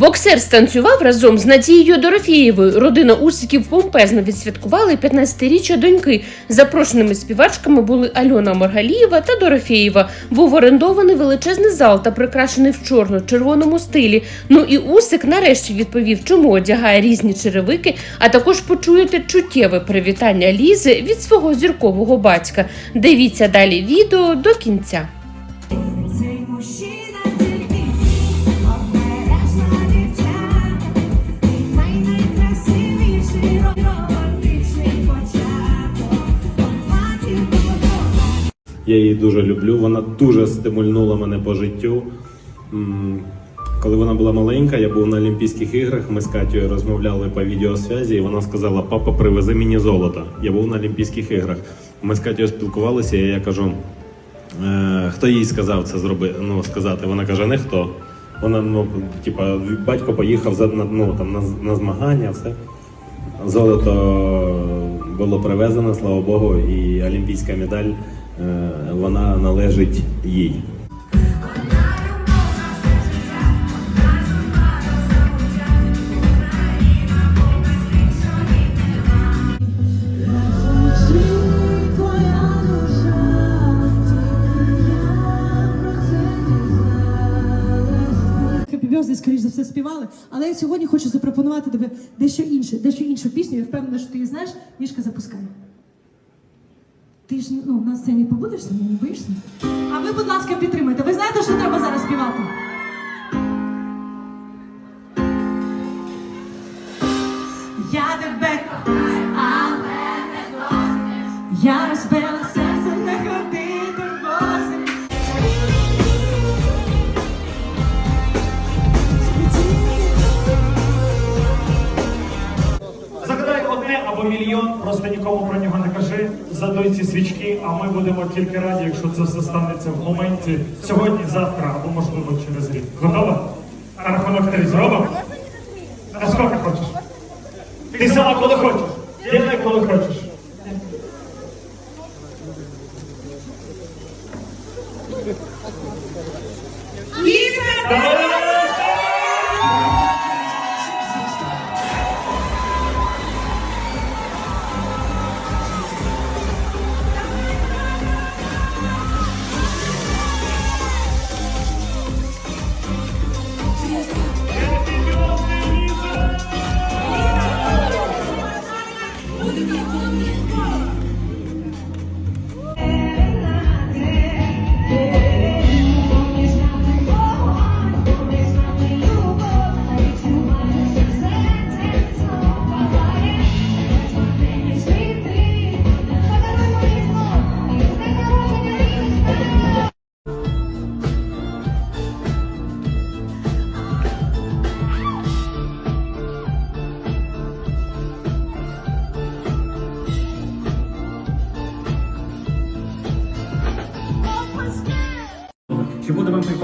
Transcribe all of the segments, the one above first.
Боксер станцював разом з Надією Дорофєєвою. Родина Усиків помпезно відсвяткували 15-річчя доньки. Запрошеними співачками були Альона Маргалієва та Дорофєєва. Був орендований величезний зал та прикрашений в чорно-червоному стилі. Ну і Усик нарешті відповів, чому одягає різні черевики, а також почуєте чуттєве привітання Лізи від свого зіркового батька. Дивіться далі відео до кінця. Я її дуже люблю. Вона дуже стимульнула мене по життю. Коли вона була маленька, я був на Олімпійських іграх. Ми з Катєю розмовляли по відеосвязі, і вона сказала: Папа, привези мені золото. Я був на Олімпійських іграх. Ми з Катєю спілкувалися, і я кажу: «Е, хто їй сказав це зробити? Ну, сказати? Вона каже, не хто. Вона, ну, типа, батько поїхав за ну, там, на, на змагання, все. Золото було привезено, слава Богу, і олімпійська медаль е, вона належить їй. Скоріш за все, співали. Але я сьогодні хочу запропонувати тобі дещо інше, дещо іншу пісню. Я впевнена, що ти її знаєш. Мішка запускай. Ти ж ну, на сцені побудеш сьогодні, не боїшся? А ви, будь ласка, підтримайте. Ви знаєте, що треба зараз співати? Я тебе кохаю, але не злосне. Я розбила мільйон, просто нікому про нього не кажи. Задуй ці свічки, а ми будемо тільки раді, якщо це все станеться в моменті сьогодні, завтра або можливо через рік. Готова? А рахунок три зробимо? А скільки хочеш? Ти сама коли хочеш.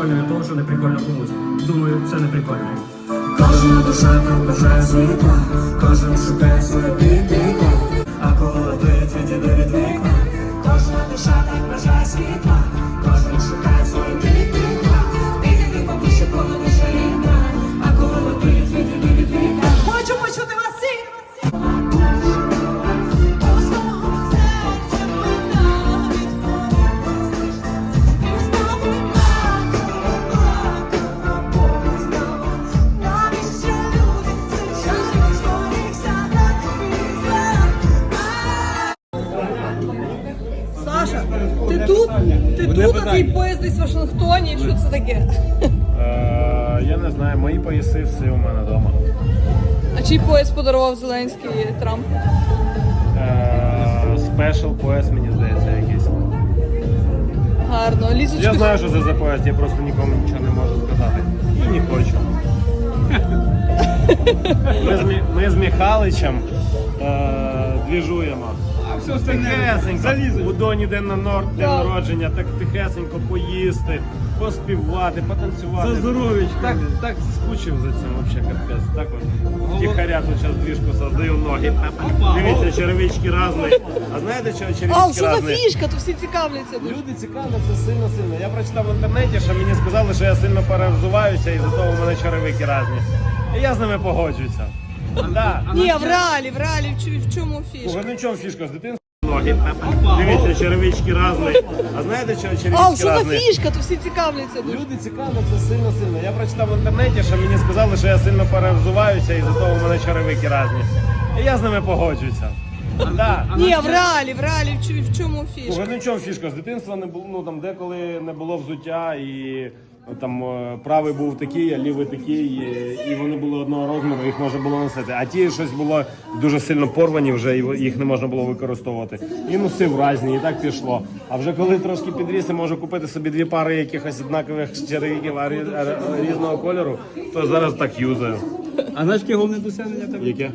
Прикольно від того, не прикольно комусь? Думаю, це не прикольно. Кожна душа там бажає світла, кожен шукає своє підліка, тут? Ти тут, а твій поїзд десь в Вашингтоні? Що це таке? Е, я не знаю, мої пояси всі у мене вдома. А чий поїзд подарував Зеленський Трамп? Спешл пояс, мені здається, якийсь. Гарно. Лізочку. Я знаю, що це за пояс, я просто нікому нічого не можу сказати. І не хочу. Ми з, Мі- ми з Михаличем е, двіжуємо. А все тихесенько. У Доні день, на нор- день Так. народження, так тихесенько поїсти. поспівати, потанцювати. За здоров'ячка. Так, так скучив за цим вообще капець. Так от втіхаря тут зараз двіжку создаю ноги. Дивіться, черевички різні. А знаєте, чого Ал, черевички що за фішка? То всі цікавляться дуже. Люди цікавляться сильно-сильно. Я прочитав в інтернеті, що мені сказали, що я сильно перевзуваюся і за того в мене черевики різні. І я з ними погоджуюся. Ні, в реалі, в реалі, в чу- в чому фішка? Ну в чому фішка з дитинства? Ноги. Дивіться, черевички різні. А знаєте, чого Ал, що за різні? фішка? То всі цікавляться дуже. Люди цікавляться сильно-сильно. Я прочитав в інтернеті, що мені сказали, що я сильно перевзуваюся і за того в мене черевики різні. І я з ними погоджуюся. Да. Ні, в реалі, в реалі, в чому фішка? Слухай, ну в чому фішка? З дитинства не було, ну там деколи не було взуття і там е, правий був такий, а лівий такий, і, вони були одного розміру, їх можна було носити. А ті щось було дуже сильно порвані вже, їх не можна було використовувати. І носив різні, і так пішло. А вже коли трошки підріс і можу купити собі дві пари якихось однакових черевиків різного кольору, то зараз так юзаю. А знаєш, яке головне досягнення тебе? Яке?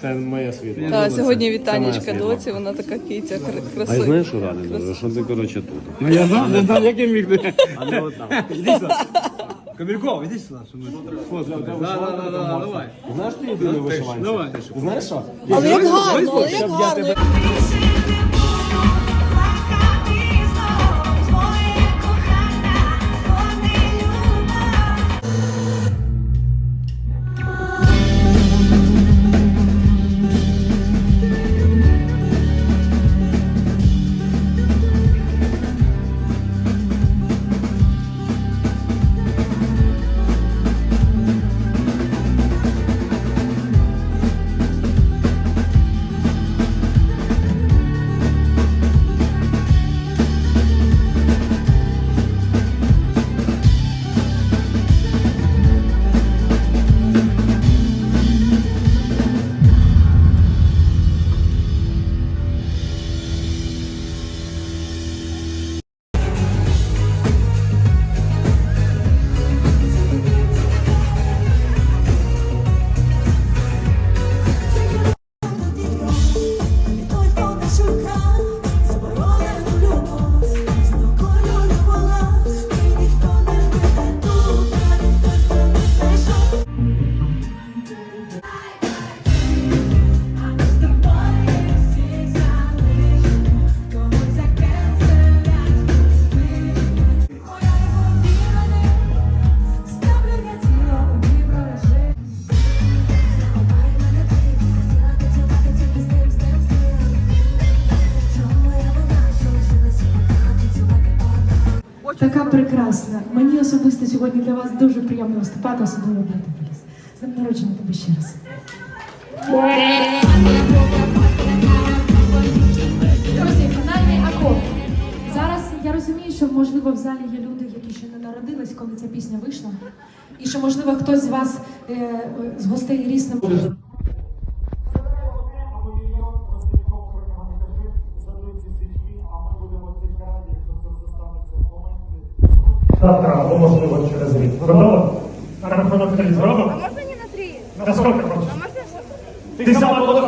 Це моє світло. Та, сьогодні вітанечка доці, вона така киця красива. А знаєш, що радий дуже, що ти коротше тут. Ну я знав, не знав, як я міг. А не от там. Іди сюди. Камільков, іди сюди, щоб ми фото. Да, да, да, да, давай. Знаєш, ти єдиний вишиванці? Давай. Знаєш що? Але як гарно, але як гарно. Прекрасна. Мені особисто сьогодні для вас дуже приємно виступати, особливо для тебе. З днем народження тебе ще раз. Друзі, фінальний акорд. Зараз я розумію, що можливо в залі є люди, які ще не народились, коли ця пісня вийшла. І що можливо хтось з вас е, з гостей різним. Завтра або можливо через рік. Готова? А рахунок три зробимо? А можна не на три? На скільки хочеш? А можна Ти сама куди